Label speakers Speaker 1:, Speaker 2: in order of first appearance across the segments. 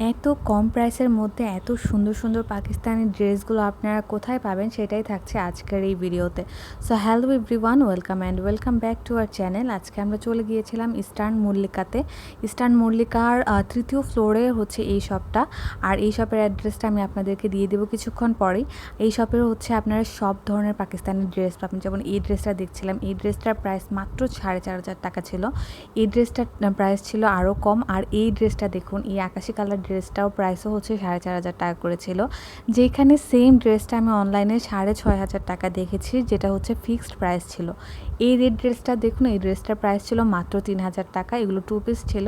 Speaker 1: এত কম প্রাইসের মধ্যে এত সুন্দর সুন্দর পাকিস্তানি ড্রেসগুলো আপনারা কোথায় পাবেন সেটাই থাকছে আজকের এই ভিডিওতে। So hello everyone welcome and welcome back to our channel আজকে আমরা চলে গিয়েছিলাম ইস্টার্ন মল্লিকাতে। ইস্টার্ন মল্লিকার তৃতীয় ফ্লোরে হচ্ছে এই শপটা। আর এই শপের অ্যাড্রেসটা আমি আপনাদেরকে দিয়ে দেবো কিছুক্ষণ পরেই। এই শপের হচ্ছে আপনারা সব ধরনের পাকিস্তানি ড্রেস পাবেন। যেমন এই ড্রেসটা দেখছিলাম, এই ড্রেসটার প্রাইস মাত্র সাড়ে চার হাজার টাকা ছিল। এই ড্রেসটার প্রাইস ছিল আরও কম। আর এই ড্রেসটা দেখুন, এই আকাশি কালার ড্রেসটাও প্রাইসও হচ্ছে সাড়ে চার হাজার টাকা করেছিল। যেখানে সেম ড্রেসটা আমি অনলাইনে সাড়ে ছয় হাজার টাকা দেখেছি, যেটা হচ্ছে ফিক্সড প্রাইস ছিল। এই রেড ড্রেসটা দেখুন, এই ড্রেসটার প্রাইস ছিল মাত্র তিন হাজার টাকা, এগুলো টু পিস ছিল।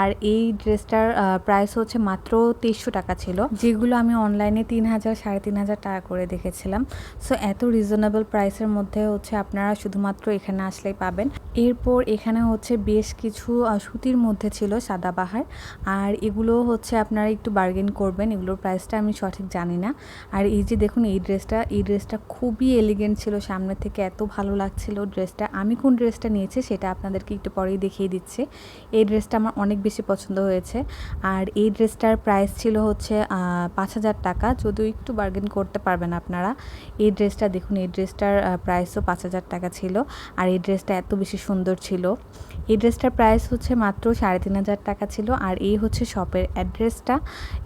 Speaker 1: আর এই ড্রেসটার প্রাইস হচ্ছে মাত্র তেইশশো টাকা ছিল, যেগুলো আমি অনলাইনে তিন হাজার, সাড়ে তিন হাজার টাকা করে দেখেছিলাম। সো এত রিজনেবল প্রাইসের মধ্যে হচ্ছে আপনারা শুধুমাত্র এখানে আসলেই পাবেন। এরপর এখানে হচ্ছে বেশ কিছু সুতির মধ্যে ছিল সাদাবাহার আর এগুলো হচ্ছে আপনারা একটু বার্গেন করবেন। এগুলোর প্রাইসটা আমি সঠিক জানি না। আর এই যে দেখুন, এই ড্রেসটা এই ড্রেসটা খুবই এলিগেন্ট ছিল সামনে থেকে। এত ভালো লাগছিল ড্রেসটা আমি কোন ড্রেসটা নিয়েছি সেটা আপনাদেরকে একটু পরেই দেখিয়ে দিচ্ছি। এই ড্রেসটা আমার অনেক বেশি পছন্দ হয়েছে। আর এই ড্রেসটার প্রাইস ছিল হচ্ছে পাঁচ হাজার টাকা। যদিও একটু বার্গেন করতে পারবেন আপনারা। এই ড্রেসটা দেখুন, এই ড্রেসটার প্রাইসও পাঁচ হাজার টাকা ছিল। আর এই ড্রেসটা এত বেশি সুন্দর ছিল। এই ড্রেসটার প্রাইস হচ্ছে মাত্র সাড়ে তিন হাজার টাকা ছিল আর এই হচ্ছে শপের অ্যাড্রেসটা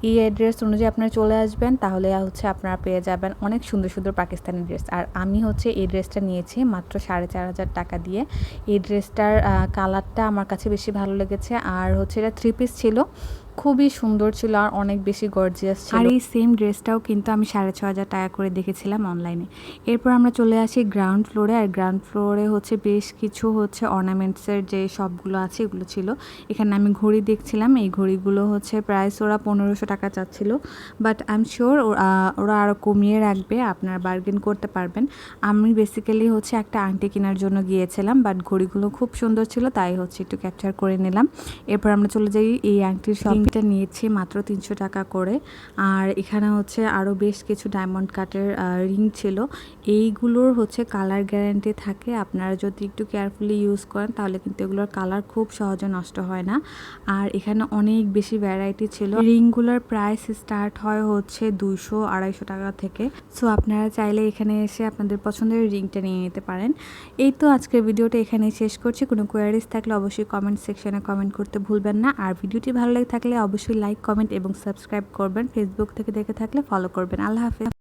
Speaker 1: এই অ্যাড্রেস অনুযায়ী আপনারা চলে আসবেন, তাহলে হচ্ছে আপনারা পেয়ে যাবেন অনেক সুন্দর সুন্দর পাকিস্তানি ড্রেস আর আমি হচ্ছে এই ড্রেসটা নিয়েছি মাত্র সাড়ে চার হাজার টাকা দিয়ে। এই ড্রেসটার কালারটা আমার কাছে বেশি ভালো লেগেছে। আর হচ্ছে এটা থ্রি পিস ছিল। খুবই সুন্দর ছিল আর অনেক বেশি গর্জিয়াস ছিল। আর এই সেম ড্রেসটাও কিন্তু আমি সাড়ে ছ হাজার টাকা করে দেখেছিলাম অনলাইনে এরপর আমরা চলে আসি গ্রাউন্ড ফ্লোরে আর গ্রাউন্ড ফ্লোরে হচ্ছে বেশ কিছু হচ্ছে অর্নামেন্টসের যে শপগুলো আছে, এগুলো ছিল। এখানে আমি ঘড়ি দেখছিলাম, এই ঘড়িগুলো হচ্ছে প্রাইস ওরা পনেরোশো টাকা চাচ্ছিল। বাট আই এম শিওর ওরা আরও কমিয়ে রাখবে, আপনারা বার্গেন করতে পারবেন। আমি বেসিক্যালি হচ্ছে একটা আংটি কেনার জন্য গিয়েছিলাম বাট ঘড়িগুলো খুব সুন্দর ছিল, তাই হচ্ছে একটু ক্যাপচার করে নিলাম। এরপর আমরা চলে যাই এই আংটির শপিংটা নিয়েছি মাত্র তিনশো টাকা করে। আর এখানে হচ্ছে আরও বেশ কিছু ডায়মন্ড কাটের রিং ছিল। এইগুলোর হচ্ছে কালার গ্যারান্টি থাকে। আপনারা যদি একটু কেয়ারফুলি ইউজ করেন, তাহলে কিন্তু এগুলোর কালার খুব সহজে নষ্ট হয় না। আর এখানে অনেক বেশি ভ্যারাইটি ছিল। রিংগুলোর প্রাইস স্টার্ট হয় হচ্ছে দুইশো আড়াইশো টাকা থেকে। সো আপনারা চাইলে এখানে এসে আপনাদের পছন্দের রিংটা নিয়ে নিতে পারেন। এই তো আজকের ভিডিওটা এখানেই শেষ করছি। কোনো কোয়ারিজ থাকলে অবশ্যই কমেন্ট সেকশনে কমেন্ট করতে ভুলবেন না। আর ভিডিওটি ভালো লাগে থাকলে অবশ্যই লাইক কমেন্ট এবং সাবস্ক্রাইব করবেন। ফেসবুক থেকে দেখে থাকলে ফলো করবেন। আল্লাহ হাফেজ।